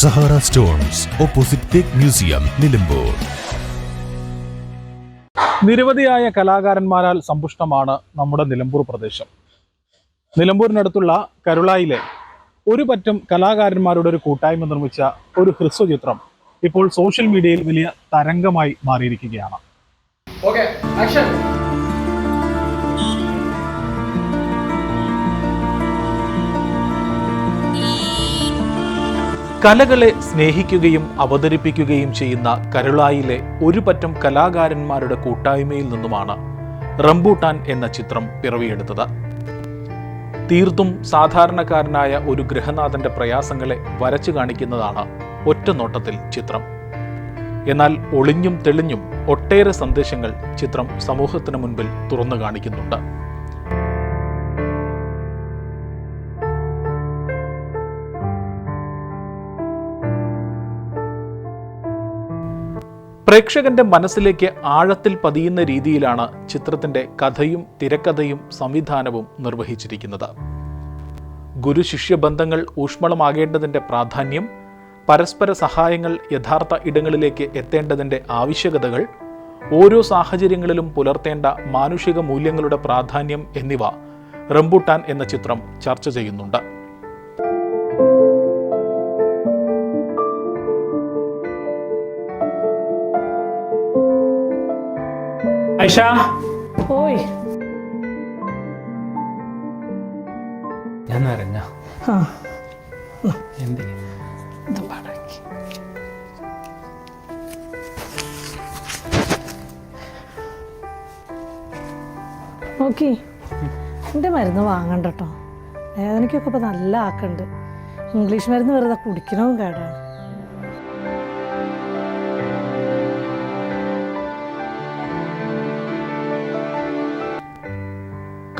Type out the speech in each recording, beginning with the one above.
Sahara stones opposite teak museum Nilambur. നിരവധിയായ കലാകാരന്മാരാൽ സമ്പുഷ്ടമാണ് നമ്മുടെ നിലമ്പൂർ പ്രദേശം. നിലമ്പൂരിനടുത്തുള്ള കരുളായിലെ ഒരു പറ്റം കലാകാരന്മാരുടെ ഒരു കൂട്ടായ്മ നിർമ്മിച്ച ഒരു ഹ്രസ്വചിത്രം ഇപ്പോൾ സോഷ്യൽ മീഡിയയിൽ വലിയ തരംഗമായി മാറിയിരിക്കുകയാണ്. ഓക്കെ ആക്ഷൻ കലകളെ സ്നേഹിക്കുകയും അവതരിപ്പിക്കുകയും ചെയ്യുന്ന കരുളായിലെ ഒരു പറ്റം കലാകാരന്മാരുടെ കൂട്ടായ്മയിൽ നിന്നുമാണ് റംബൂട്ടാൻ എന്ന ചിത്രം പിറവിയെടുത്തത്. തീർത്തും സാധാരണക്കാരനായ ഒരു ഗൃഹനാഥന്റെ പ്രയാസങ്ങളെ വരച്ചു കാണിക്കുന്നതാണ് ഒറ്റ നോട്ടത്തിൽ ചിത്രം. എന്നാൽ ഒളിഞ്ഞും തെളിഞ്ഞും ഒട്ടേറെ സന്ദേശങ്ങൾ ചിത്രം സമൂഹത്തിന് മുൻപിൽ തുറന്നു കാണിക്കുന്നുണ്ട്. പ്രേക്ഷകന്റെ മനസ്സിലേക്ക് ആഴത്തിൽ പതിയുന്ന രീതിയിലാണ് ചിത്രത്തിന്റെ കഥയും തിരക്കഥയും സംവിധാനവും നിർവഹിച്ചിരിക്കുന്നത്. ഗുരുശിഷ്യ ബന്ധങ്ങൾ ഊഷ്മളമാകേണ്ടതിന്റെ പ്രാധാന്യം പരസ്പര സഹായങ്ങൾ യഥാർത്ഥ ഇടങ്ങളിലേക്ക് എത്തേണ്ടതിന്റെ ആവശ്യകതകൾ ഓരോ സാഹചര്യങ്ങളിലും പുലർത്തേണ്ട മാനുഷിക മൂല്യങ്ങളുടെ പ്രാധാന്യം എന്നിവ റംബൂട്ടാൻ എന്ന ചിത്രം ചർച്ച ചെയ്യുന്നുണ്ട്. ഐഷ? ഓയ് ഞാൻ അറിഞ്ഞ ആ. എന്ത് ഇത് പടക്കി. നോക്കി. എന്റെ മരുന്ന് വാങ്ങണ്ട കേട്ടോ. വേദനയ്ക്കൊക്കെ ഇപ്പം നല്ല ആക്കുണ്ട് ഇംഗ്ലീഷ് മരുന്ന് വെറുതെ കുടിക്കണവും കേടാണ്.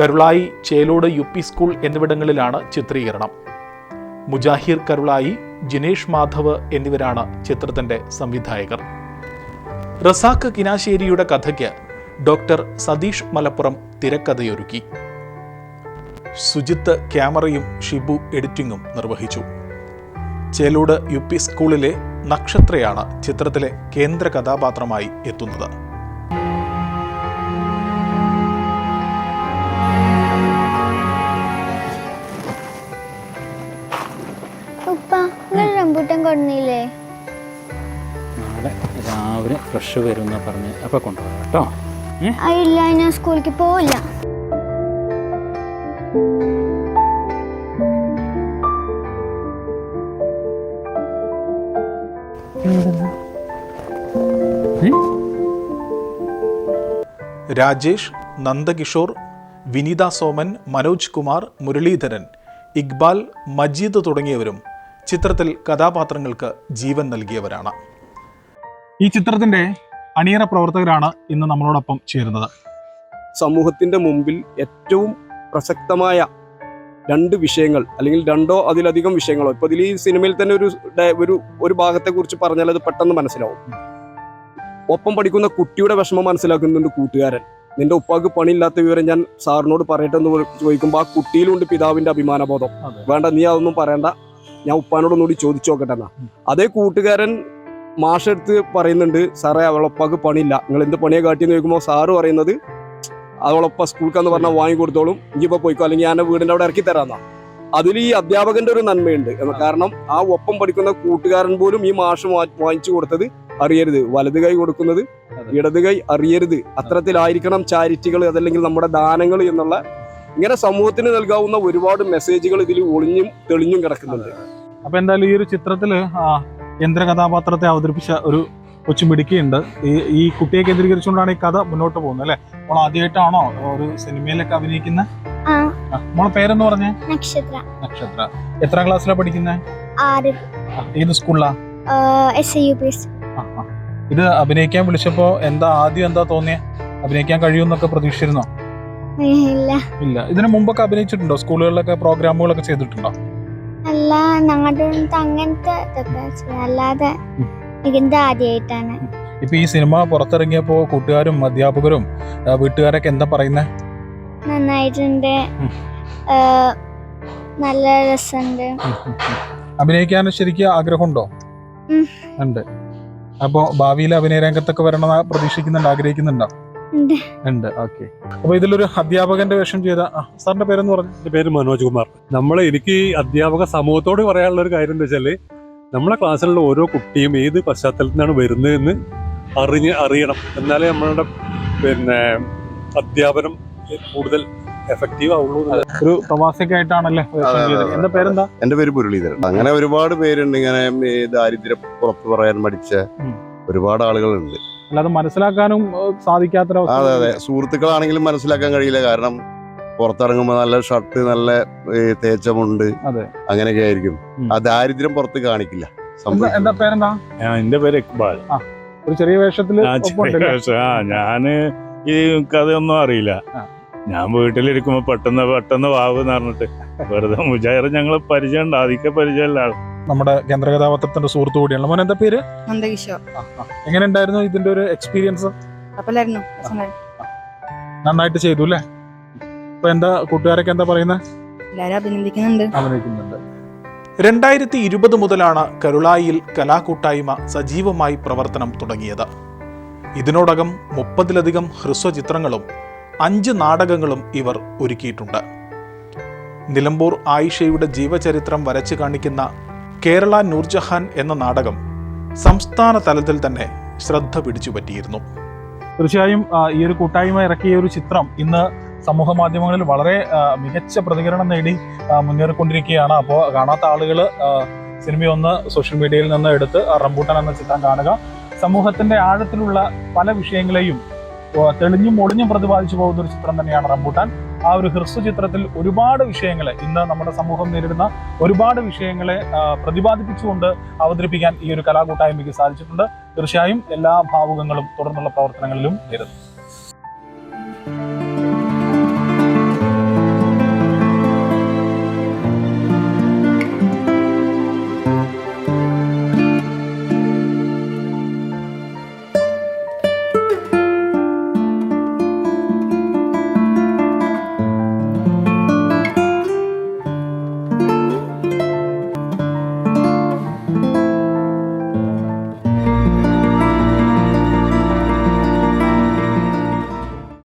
Karulai Chelode U P school എന്നിവിടങ്ങളിലാണ് ചിത്രീകരണം. മുജാഹിർ കരുളായി ജിനേഷ് മാധവ് എന്നിവരാണ് ചിത്രത്തിന്റെ സംവിധായകർ. റസാഖ് കിനാശേരിയുടെ കഥയ്ക്ക് ഡോക്ടർ സതീഷ് മലപ്പുറം തിരക്കഥയൊരുക്കി. സുജിത്ത് ക്യാമറയും ഷിബു എഡിറ്റിംഗും നിർവഹിച്ചു. ചേലോട് യു പി സ്കൂളിലെ നക്ഷത്രയാണ് ചിത്രത്തിലെ കേന്ദ്ര കഥാപാത്രമായി എത്തുന്നത്. നാളെ രാവിലെ ഫ്രഷ് വരും പറഞ്ഞ്. അപ്പൊ കൊണ്ടുപോകാം കേട്ടോ. ഇല്ല ഞാൻ സ്കൂളിലേക്ക് പോവില്ല? രാജേഷ് നന്ദകിഷോർ വിനീത സോമൻ മനോജ് കുമാർ മുരളീധരൻ ഇക്ബാൽ മജീദ് തുടങ്ങിയവരും ചിത്രത്തിൽ കഥാപാത്രങ്ങൾക്ക് ജീവൻ നൽകിയവരാണ്. ഈ ചിത്രത്തിന്റെ അണിയറ പ്രവർത്തകരാണ് ഇന്ന് നമ്മളോടൊപ്പം ചേരുന്നത്. സമൂഹത്തിന്റെ മുമ്പിൽ ഏറ്റവും പ്രസക്തമായ രണ്ട് വിഷയങ്ങൾ അല്ലെങ്കിൽ രണ്ടോ അതിലധികം വിഷയങ്ങളോ ഇപ്പൊ ഇതിൽ ഈ സിനിമയിൽ തന്നെ ഒരു ഒരു ഒരു ഭാഗത്തെ കുറിച്ച് പറഞ്ഞാൽ അത് പെട്ടെന്ന് മനസ്സിലാവും. ഒപ്പം പഠിക്കുന്ന കുട്ടിയുടെ വിഷമം മനസ്സിലാക്കുന്നുണ്ട് കൂട്ടുകാരൻ. നിന്റെ ഉപ്പാക്ക് പണിയില്ലാത്ത വിവരം ഞാൻ സാറിനോട് പറയട്ടെ എന്ന് ചോദിക്കുമ്പോൾ ആ കുട്ടിയിലുണ്ട് പിതാവിന്റെ അഭിമാനബോധം. വേണ്ട നീ അതൊന്നും പറയണ്ട. ഞാൻ ഉപ്പാനോടൊന്നുകൂടി ചോദിച്ചു നോക്കട്ടെ എന്നാ അതേ കൂട്ടുകാരൻ മാഷെടുത്ത് പറയുന്നുണ്ട് സാറേ അവളൊപ്പാക്ക് പണിയില്ല. നിങ്ങൾ എന്ത് പണിയെ കാട്ടിയെന്ന് ചോദിക്കുമ്പോൾ സാറ് പറയുന്നത് അവളൊപ്പം സ്കൂൾക്കാന്ന് പറഞ്ഞാൽ വാങ്ങി കൊടുത്തോളും. ഇനിയിപ്പോൾ പോയിക്കോ. അല്ലെങ്കിൽ ഞാൻ വീടിന്റെ അവിടെ ഇറക്കി തരാന്നാ. അതിൽ ഈ അധ്യാപകന്റെ ഒരു നന്മയുണ്ട്. കാരണം ആ ഒപ്പം പഠിക്കുന്ന കൂട്ടുകാരൻ പോലും ഈ മാഷ് വാങ്ങിച്ചു കൊടുത്തത് അറിയരുത്. വലത് കൈ കൊടുക്കുന്നത്. ഇടത് കൈ അറിയരുത്. അത്തരത്തിലായിരിക്കണം ചാരിറ്റികൾ അതല്ലെങ്കിൽ നമ്മുടെ ദാനങ്ങൾ എന്നുള്ള ഇങ്ങനെ സമൂഹത്തിന് നൽകാവുന്ന ഒരുപാട് മെസ്സേജുകൾ ഇതിൽ ഒളിഞ്ഞും തെളിഞ്ഞും കിടക്കുന്നുണ്ട്. അപ്പൊ എന്തായാലും ഈ ഒരു ചിത്രത്തിൽ യന്ത്ര കഥാപാത്രത്തെ അവതരിപ്പിച്ച ഒരു കൊച്ചു മിടുക്കിയുണ്ട്. ഈ ഈ കുട്ടിയെ കേന്ദ്രീകരിച്ചുകൊണ്ടാണ് ഈ കഥ മുന്നോട്ട് പോകുന്നത് അല്ലെ? മോൾ ആദ്യമായിട്ടാണോ ഒരു സിനിമയിലൊക്കെ അഭിനയിക്കുന്ന? മോളെ പേരെന്ന് പറഞ്ഞേ? നക്ഷത്ര. നക്ഷത്ര. എത്രാം ക്ലാസ്സിലാണ് പഠിക്കുന്നത് ആറ്. ഏത് സ്കൂളിലാ. ഇത് അഭിനയിക്കാൻ വിളിച്ചപ്പോ എന്താ ആദ്യം എന്താ തോന്നിയ? അഭിനയിക്കാൻ കഴിയുമെന്നൊക്കെ പ്രതീക്ഷിച്ചിരുന്നോ? ഇല്ല. ഇല്ല. ഇതിനു മുമ്പൊക്കെ അഭിനയിച്ചിട്ടുണ്ടോ? സ്കൂളുകളിലൊക്കെ പ്രോഗ്രാമുകളൊക്കെ ചെയ്തിട്ടുണ്ടോ? അല്ല ഞങ്ങളുടെ അടുത്ത് അങ്ങനത്തെ ഇതൊക്കെ ചെയ്യാം. അല്ലാതെ. ഇതിന്റെ ആദ്യമായിട്ടാണ് ഇപ്പൊ ഈ സിനിമ പുറത്തിറങ്ങിയപ്പോ കൂട്ടുകാരും അധ്യാപകരും ആ, വീട്ടുകാരൊക്കെ എന്താ പറയുന്നേ നന്നായിട്ടുണ്ട് ഉം. ആ, നല്ല രസമുണ്ട് അഭിനയിക്കാൻ ശരിക്കും ആഗ്രഹമുണ്ടോ ഉം. ഉണ്ട് അപ്പോ ഭാവിയിൽ അഭിനയ രംഗത്തൊക്കെ വരണം പ്രതീക്ഷിക്കുന്നുണ്ട് ആഗ്രഹിക്കുന്നുണ്ടോ ഉണ്ട്. ഓക്കെ അപ്പൊ ഇതിലൊരു അധ്യാപകന്റെ വേഷം ചെയ്ത സാറിന്റെ പേരെന്ന് പറഞ്ഞു? എന്റെ പേര് മനോജ് കുമാർ. നമ്മൾ എനിക്ക് ഈ അധ്യാപക സമൂഹത്തോട് പറയാനുള്ള ഒരു കാര്യം എന്താ വെച്ചാൽ നമ്മളെ ക്ലാസ്സിലുള്ള ഓരോ കുട്ടിയും ഏത് പശ്ചാത്തലത്തിൽ നിന്നാണ് വരുന്നതെന്ന് അറിഞ്ഞ് അറിയണം. എന്നാലേ നമ്മളുടെ പിന്നെ അധ്യാപനം കൂടുതൽ എഫക്റ്റീവ് ആവുള്ളൂ ഒരു പ്രവാസിയൊക്കെ എന്റെ പേരെന്താ? എന്റെ പേര് മുരളീധരൻ. അങ്ങനെ ഒരുപാട് പേരുണ്ട് ഇങ്ങനെ ദാരിദ്ര്യം പുറത്തു പറയാൻ മടിച്ച ഒരുപാട് ആളുകളുണ്ട്. അല്ലാതെ മനസ്സിലാക്കാനും സാധിക്കാത്ത അതെ അതെ. സുഹൃത്തുക്കളാണെങ്കിലും മനസ്സിലാക്കാൻ കഴിയില്ല. കാരണം പുറത്തിറങ്ങുമ്പോൾ നല്ല ഷർട്ട് നല്ല തേച്ചമുണ്ട്. അതെ. അങ്ങനെയൊക്കെ ആയിരിക്കും. ആ ദാരിദ്ര്യം പുറത്ത് കാണിക്കില്ല. എന്താ പേരെന്താ? എന്റെ പേര് ഇക്ബാൽ. ഒരു ചെറിയ വേഷത്തിൽ ഞാൻ ഈ കഥയൊന്നും അറിയില്ല. ഞാൻ വീട്ടിലിരിക്കുമ്പോ പെട്ടെന്ന് പെട്ടെന്ന് വാവ് എന്ന് പറഞ്ഞിട്ട് വെറുതെ മുജാഹിർ ഞങ്ങളെ പരിചയം ഉണ്ട്. ആദ്യമൊക്കെ പരിചയമുള്ള ആൾ നമ്മുടെ കേന്ദ്ര കഥാപാത്രത്തിന്റെ സുഹൃത്തു കൂടിയാണ് മോൻ എന്താ പേര് എങ്ങനെ ഉണ്ടായിരുന്നു ഇതിന്റെ ഒരു എക്സ്പീരിയൻസ് നന്നായിട്ട് ചെയ്തു അല്ലേ? ഇപ്പൊ എന്താ കൂട്ടുകാരൊക്കെ എന്താ പറയുന്നത് അഭിനന്ദിക്കുന്നുണ്ട്. അഭിനയിക്കുന്നുണ്ട്. രണ്ടായിരത്തി ഇരുപത് മുതലാണ് കരുളായിൽ കലാകൂട്ടായ്മ സജീവമായി പ്രവർത്തനം തുടങ്ങിയത്. ഇതിനോടകം മുപ്പതിലധികം ഹ്രസ്വചിത്രങ്ങളും അഞ്ച് നാടകങ്ങളും ഇവർ ഒരുക്കിയിട്ടുണ്ട്. നിലമ്പൂർ ആയിഷയുടെ ജീവചരിത്രം വരച്ചു കാണിക്കുന്ന കേരള നൂർജഹാൻ എന്ന നാടകം സംസ്ഥാന തലത്തിൽ തന്നെ ശ്രദ്ധ പിടിച്ചുപറ്റിയിരുന്നു. തീർച്ചയായും ഈ ഒരു കൂട്ടായ്മ ഇറക്കിയ ഒരു ചിത്രം ഇന്ന് സമൂഹ മാധ്യമങ്ങളിൽ വളരെ മികച്ച പ്രതികരണം നേടി മുന്നേറിക്കൊണ്ടിരിക്കുകയാണ്. അപ്പോൾ കാണാത്ത ആളുകൾ സിനിമയൊന്ന് സോഷ്യൽ മീഡിയയിൽ നിന്ന് എടുത്ത് റംബൂട്ടൻ എന്ന ചിത്രം കാണുക. സമൂഹത്തിന്റെ ആഴത്തിലുള്ള പല വിഷയങ്ങളെയും തെളിഞ്ഞും ഒളിഞ്ഞും പ്രതിപാദിച്ചു പോകുന്ന ഒരു ചിത്രം തന്നെയാണ് റംബൂട്ടാൻ. ആ ഒരു ഹ്രസ്വ ചിത്രത്തിൽ ഒരുപാട് വിഷയങ്ങളെ ഇന്ന് നമ്മുടെ സമൂഹം നേരിടുന്ന ഒരുപാട് വിഷയങ്ങളെ പ്രതിപാദിപ്പിച്ചുകൊണ്ട് അവതരിപ്പിക്കാൻ ഈ ഒരു കലാകൂട്ടായ്മയ്ക്ക് സാധിച്ചിട്ടുണ്ട്. തീർച്ചയായും എല്ലാ ഭാവുകങ്ങളും തുടർന്നുള്ള പ്രവർത്തനങ്ങളിലും നേരുന്നു